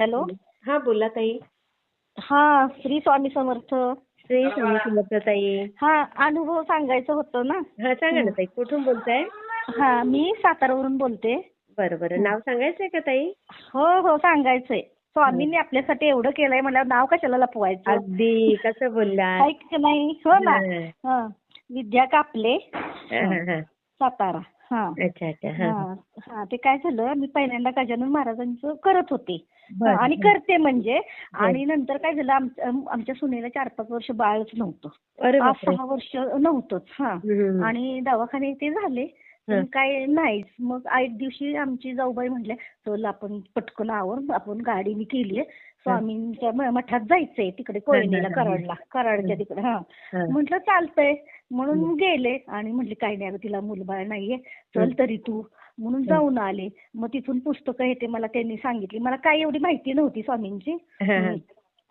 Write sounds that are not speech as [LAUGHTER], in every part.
Hello? हा बोला ताई. हा श्री स्वामी समर्थ. श्री स्वामी समर्थ ताई. हा अनुभव सांगायचं होतं ना. हा सांगा ना ताई कुठून बोलताय? हा मी सातारावरून बोलते. बरं बरं. नाव सांगायचंय का ताई? हो हो सांगायचंय. स्वामींनी आपल्यासाठी एवढं केलंय मला नाव कशाला लपवायचं? अगदी कसं बोलला ऐक की नाही? हो ना. हा. विद्या कापले. हा, हा, हा. सातारा. हा. अच्छा अच्छा. हा हा हा. ते काय झालं मी पहिल्यांदा गजानन महाराजांचं करत होते. आणि करते म्हणजे आणि नंतर काय झालं आमच्या सुनेला चार पाच वर्ष बाळच नव्हतं. अरे पाच सहा वर्ष नव्हतंच हा. आणि दवाखाने ते झाले काय नाहीच. मग एक दिवशी आमची जाऊबाई म्हटल्या चल आपण पटकन आवर आपण गाडीने केलीये. स्वामींच्या मठात जायचंय तिकडे कोयनेला कराडला कराडच्या तिकडे हा. म्हटलं चालतंय. म्हणून गेले आणि म्हटले काही नाही अगं तिला मुलबाळ नाहीये. चल तरी तू. म्हणून जाऊन आले. मग तिथून पुस्तकं हे ते मला त्यांनी सांगितली. मला काही एवढी माहिती नव्हती स्वामींची.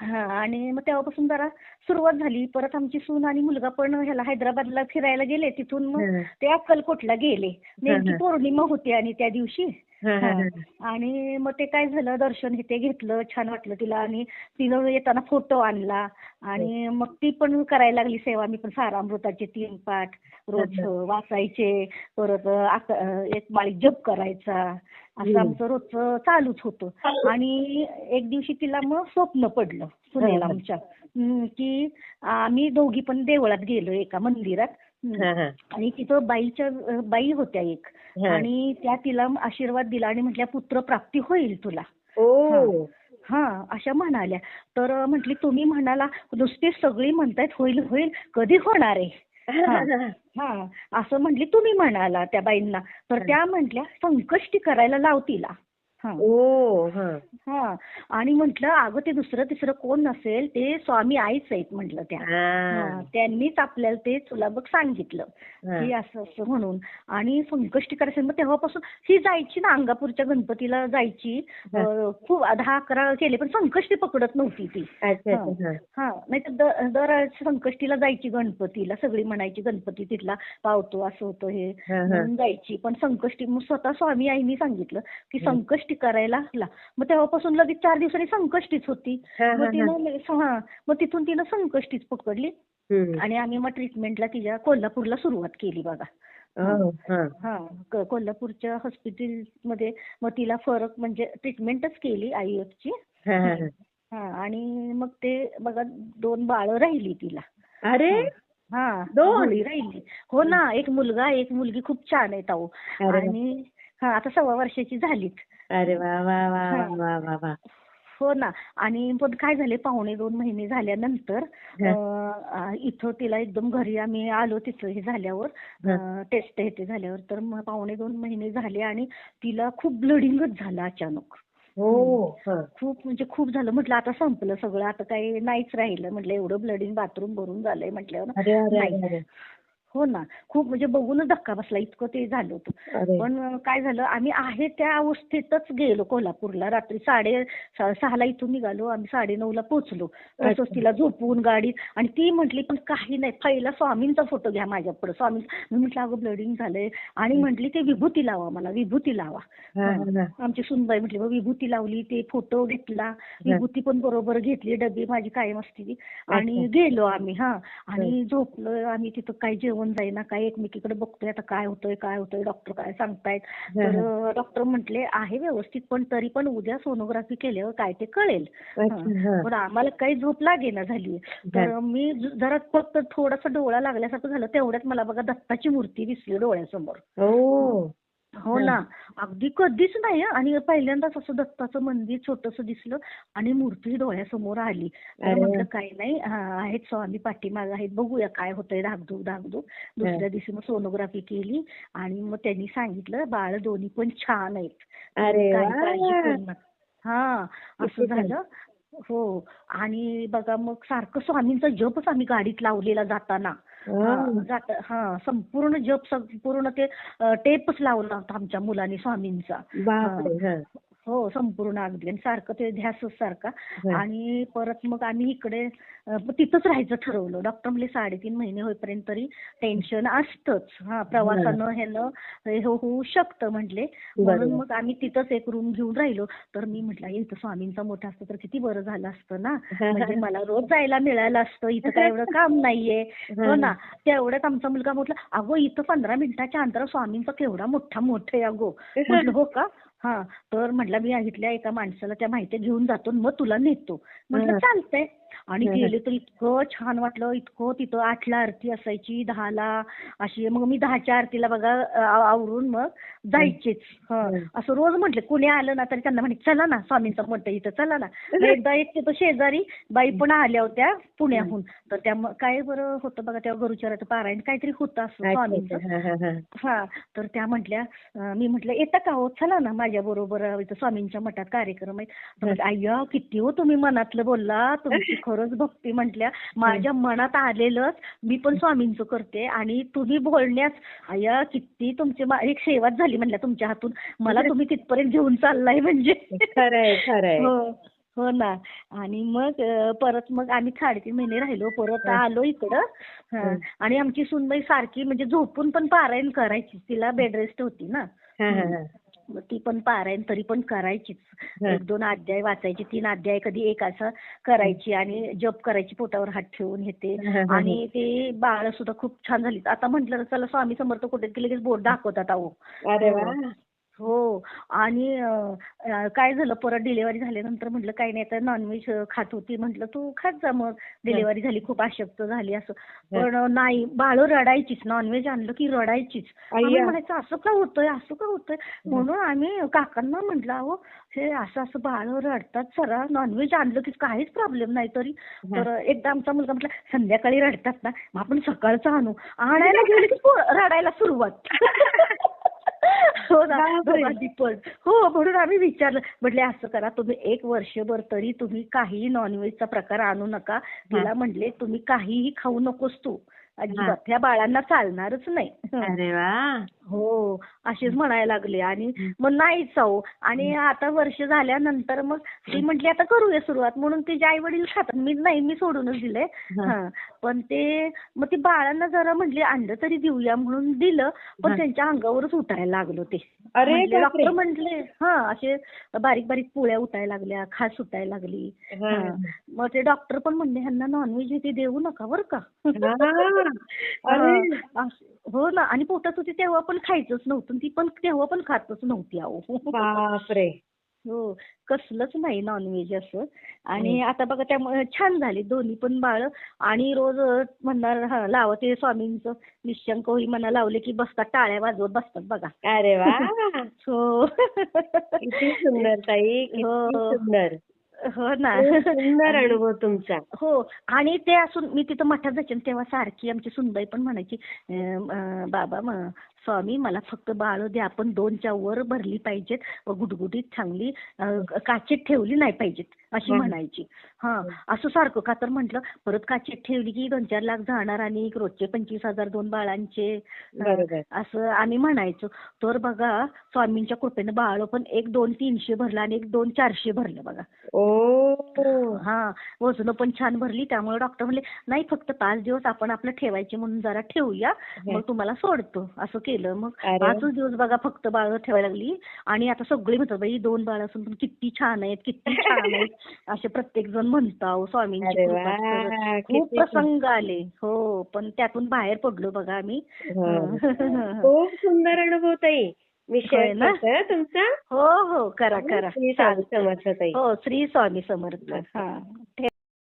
हा, आणि मग तेव्हापासून जरा सुरुवात झाली. परत आमची सून आणि मुलगा पण ह्याला हैदराबादला फिरायला गेले. तिथून मग. ते अक्कलकोटला गेले. नेमकी. पौर्णिमा होती आणि त्या दिवशी. आणि मग ते काय झालं दर्शन हे ते घेतलं छान वाटलं तिला. आणि तिनं येताना फोटो आणला. आणि मग ती पण करायला लागली सेवा. मी पण सारामृताचे तीन पाठ रोज वाचायचे. परत एक माळी जप करायचा. असं आमचं रोजचं चालूच होतं. आणि एक दिवशी तिला मग स्वप्न पडलं सुनेला आमच्या. हम्म, की आम्ही दोघी पण देवळात गेलो एका मंदिरात. हा, हा. आणि तिथं बाई होत्या एक. आणि त्या तिला आशीर्वाद दिला आणि म्हटल्या पुत्र प्राप्ती होईल तुला. हा. अशा म्हणाल्या. तर म्हटली तुम्ही म्हणाला नुसती सगळी म्हणतायत होईल होईल कधी होणार आहे? हा. हा. असं म्हटली तुम्ही म्हणाला त्या बाईंना. तर त्या म्हटल्या संकष्टी करायला लाव तिला. हा. ओ आणि म्हटलं अगं ते दुसरं तिसरं कोण नसेल ते स्वामी आईच आहेत म्हटलं त्या. त्यांनीच आपल्याला ते तुला बघ सांगितलं. की असं असं म्हणून. आणि संकष्टी करायचं मग तेव्हापासून ही जायची ना अंगापूरच्या गणपतीला जायची. खूप दहा अकरा केले पण संकष्टी पकडत नव्हती ती. हा. नाही तर दर संकष्टीला जायची गणपतीला सगळी म्हणायची गणपती तिथला पावतो असं होतं हे. म्हणून जायची. पण संकष्टी मग स्वतः स्वामी आईनी सांगितलं की संकष्टी करायला ला मग तेव्हापासून लगेच चार दिवसांनी संकष्टीच होती मग तिनं हा मग तिथून तिनं संकष्टीच पकडली. आणि आम्ही मग ट्रीटमेंटला तिच्या कोल्हापूरला सुरुवात केली बघा हा. कोल्हापूरच्या हॉस्पिटलमध्ये मग तिला फरक म्हणजे ट्रीटमेंटच केली आयएफची हा, हा. हा आणि मग ते बघा दोन बाळं राहिली तिला अरे हा दोन? राहिली हो ना एक मुलगा एक मुलगी खूप छान आहे ताऊ अरे वा. आणि आता सव्वा वर्षाची झालीत. अरे वा वा वा हा. वा वा वा. हो ना. आणि पण काय झाले पावणे दोन महिने झाल्यानंतर इथं तिला एकदम घरी आम्ही आलो तिथं हे झाल्यावर टेस्ट हे ते झाल्यावर. तर मग पावणे दोन महिने झाले आणि तिला खूप ब्लडिंगच झालं अचानक. हो हा. खूप म्हणजे खूप झालं. म्हटलं आता संपलं सगळं. आता काही नाहीच राहिलं. म्हटलं एवढं ब्लडिंग बाथरूम भरून झालंय म्हटल्यावर हो ना. खूप म्हणजे बघूनच धक्का बसला. इतकं ते झालं होतं. पण काय झालं? आम्ही आहे त्या अवस्थेतच गेलो कोल्हापूरला. रात्री साडे सहाला इथून निघालो. आम्ही साडे नऊला पोहोचलो. तसंच तिला झोपवून गाडीत आणि ती म्हटली पण काही नाही. पहिला स्वामींचा फोटो घ्या माझ्या पुढे स्वामी मी म्हटलं अगं ब्लडिंग झालंय. आणि म्हटली ते विभूती लावा मला. विभूती लावा. आमची सुनबाई म्हटली विभूती लावली ते फोटो घेतला. विभूती पण बरोबर घेतली. डबी माझी कायम असते ती आणि गेलो आम्ही हा. आणि झोपलो. आम्ही तिथं काय जेवण जाईना काय एकमेकीकडे बघतोय आता काय होतंय काय होतंय डॉक्टर काय सांगतायत. तर डॉक्टर म्हटले आहे व्यवस्थित पण तरी पण उद्या सोनोग्राफी केल्यावर काय ते कळेल. हा. पण आम्हाला काही झोप लागेना झाली. तर मी जरा फक्त थोडासा डोळा लागल्यासारखं झालं तेवढ्यात मला बघा दत्ताची मूर्ती दिसली डोळ्यासमोर. ओ हो ना. अगदी कधीच नाही हं. आणि पहिल्यांदाच असं दत्ताचं मंदिर छोटस दिसलं आणि मूर्ती डोळ्यासमोर आली. तर. म्हटलं काही नाही. आहेत स्वामी पाठीमाग आहेत. बघूया काय होतंय. धाकधूक धाकधूक. दुसऱ्या दिवशी मग सोनोग्राफी केली आणि मग त्यांनी सांगितलं बाळ दोन्ही पण छान आहेत. अरे काही वा. काळजी करू नका. हा असं. झालं. हो. आणि बघा मग सारखं स्वामींचा जपच आम्ही गाडीत लावलेला जाताना. हा, जात हा संपूर्ण जप संपूर्ण ते टेपच लावला होता आमच्या मुलांनी स्वामींचा. बापरे हा. हो संपूर्ण अगदी. आणि सारखं ते ध्यासच सारखा. हं. आणि परत मग आम्ही इकडे तिथंच राहायचं ठरवलं. डॉक्टर म्हणले साडेतीन महिने होईपर्यंत तरी टेन्शन असतंच. हा प्रवासानं ह्यानं हे हो- होऊ शकतं म्हटले म्हणून. मग आम्ही तिथंच एक रूम घेऊन राहिलो. तर मी म्हटलं इथं स्वामींचा मोठा असतं तर किती बरं झालं असतं ना? म्हणजे मला रोज जायला मिळालं असतं. इथं काय एवढं काम नाहीये. हो ना. तेवढ्यात आमचा मुलगा म्हटला अगो इथं पंधरा मिनिटाच्या अंतरा स्वामींचा केवढा मोठा मोठा आहे अगो. म्हटलं हो का? हा तर म्हटलं मी इथल्या एका माणसाला त्या माहिती घेऊन जातो आणि मग तुला नेतो म्हटलं. चालतंय आणि. गेले तर इतकं छान वाटलं इतकं तिथं आठला आरती असायची दहाला अशी मग मी दहाच्या आरतीला बघा आवरून मग जायचीच. असं रोज म्हटलं कुणी आलं ना तरी त्यांना म्हणे चला ना स्वामींचा मठ इथं चला ना. एकदा एक तिथं शेजारी बाई पण आल्या होत्या पुण्याहून. तर त्या काय बरं होतं बघा तेव्हा गुरुचराचं पारायण काहीतरी होतं असं स्वामींचं. हं, तर त्या म्हटल्या मी म्हटलं येता का हो? चला ना माझ्या बरोबर इथं स्वामींच्या मठात कार्यक्रम आहे अय्या किती हो तुम्ही मनातलं बोलला तुमची खरंच भक्ती म्हटल्या. माझ्या मनात आलेलंच मी पण स्वामींचं करते आणि तुम्ही बोलण्यास अय्या किती तुमची एक सेवाच झाली म्हटल्या तुमच्या हातून. मला [LAUGHS] तुम्ही तिथपर्यंत घेऊन चाललाय म्हणजे. खरंय खरंय. हो हो ना. आणि मग परत मग आम्ही साडेतीन महिने राहिलो. परत. आलो इकडं. आणि आमची सुनबाई सारखी म्हणजे झोपून पण पारायण करायची. तिला बेड रेस्ट होती ना. मग ती पण पारायण तरी पण करायचीच. एक दोन अध्याय वाचायची तीन अध्याय कधी एक असं करायची आणि जप करायची पोटावर हात ठेवून हे ते. आणि ते बाळ सुद्धा खूप छान झाली. आता म्हटलं चला स्वामी समर्थ कुठे की लगेच बोट दाखवतात अहो. हो. आणि काय झालं? परत डिलिव्हरी झाल्यानंतर म्हटलं काही नाही तर नॉनव्हेज खात होती. म्हटलं तू खात जा मग. डिलिव्हरी झाली खूप अशक्त झाली असं. पण नाही बाळ रडायचीच नॉनव्हेज आणलं की रडायचीच. आम्ही. म्हणायचं असं का होतंय? असं का होतंय? म्हणून आम्ही काकांना म्हटलं अहो हे असं असं बाळ रडतात सरा नॉनव्हेज आणलं की काहीच प्रॉब्लेम नाही तरी. तर एकदा आमचा मुलगा म्हटला संध्याकाळी रडतात ना मग आपण सकाळचं आणू. [LAUGHS] आणायला गेलं की रडायला सुरुवात. [LAUGHS] हो ना. पण हो म्हणून आम्ही विचारलं. म्हटले असं करा तुम्ही एक वर्षभर तरी तुम्ही काहीही नॉनव्हेजचा प्रकार आणू नका. तिला म्हटले तुम्ही काहीही खाऊ नकोस तू. अजिबात. त्या बाळांना चालणारच नाही. अरे वा. हो असेच म्हणायला लागले. आणि मग नाहीच अहो. आणि आता वर्ष झाल्यानंतर मग ती म्हटली आता करूया सुरुवात. म्हणून तिचे आई वडील खातात. मी नाही मी सोडूनच दिले. हा. पण ते मग ती बाळांना जरा म्हटली अंड तरी देऊया म्हणून दिलं. पण हा. त्यांच्या अंगावरच उठायला लागलो ते. अरे. डॉक्टर म्हटले हा असे बारीक बारीक पुळ्या उठायला लागल्या खास उठायला लागली. हा. हा. मग ते डॉक्टर पण म्हणले ह्यांना नॉनव्हेज ते देऊ नका बरं का. हा. अरे हा, ना. आणि पोटात होती तेव्हा पण खायचंच नव्हतं. ती पण तेव्हा पण खातच नव्हती अहो. बापरे. हो. कसलंच नाही नॉनव्हेज असं. आणि आता बघा त्यामुळे छान झाली. दोन्ही पण बाळ. आणि रोज म्हणणार हा लावा ते स्वामींचं. निशंक होई म्हणा लावले की बसतात टाळ्या वाजवत बसतात बघा. अरे वा. [LAUGHS] हो. किती सुंदर ताई. किती हो. सुंदर. हो ना. सुंदर अनुभव तुमचा. हो आणि ते असून मी तिथं मठात जायचे तेव्हा सारखी आमची सुनबाई पण म्हणायची बाबा म- स्वामी मला फक्त बाळ द्या आपण दोनच्या वर भरली पाहिजेत व गुटगुटीत चांगली काचेत ठेवली नाही पाहिजेत अशी. म्हणायची. हा असं सारखं का तर म्हटलं परत काचेत ठेवली की दोन चार लाख जाणार आणि रोजचे पंचवीस हजार दोन बाळांचे. असं आम्ही म्हणायचो. तर बघा स्वामींच्या कृपेनं बाळ पण एक दोन तीनशे भरलं आणि एक दोन चारशे भरलं बघा. ओ. हा वजन पण छान भरली त्यामुळे डॉक्टर म्हणले नाही फक्त पाच दिवस आपण आपलं ठेवायचे म्हणून जरा ठेवूया मग तुम्हाला सोडतो. असं केलं. मग अरे. पाचच दिवस बघा फक्त बाळ ठेवायला लागली. आणि आता सगळे म्हणतात बाई दोन बाळ असून पण किती छान आहेत किती छान आहेत. [LAUGHS] असे प्रत्येक जण म्हणताव स्वामींची कृपा खूप प्रसंग आले. हो पण त्यातून बाहेर पडलो बघा आम्ही. हो. [LAUGHS] खूप सुंदर अनुभव ताई. होय शेअर ना? हं तुमचा. हो हो करा करा. श्री स्वामी. समर्थ हो श्री स्वामी समर्थ. हा.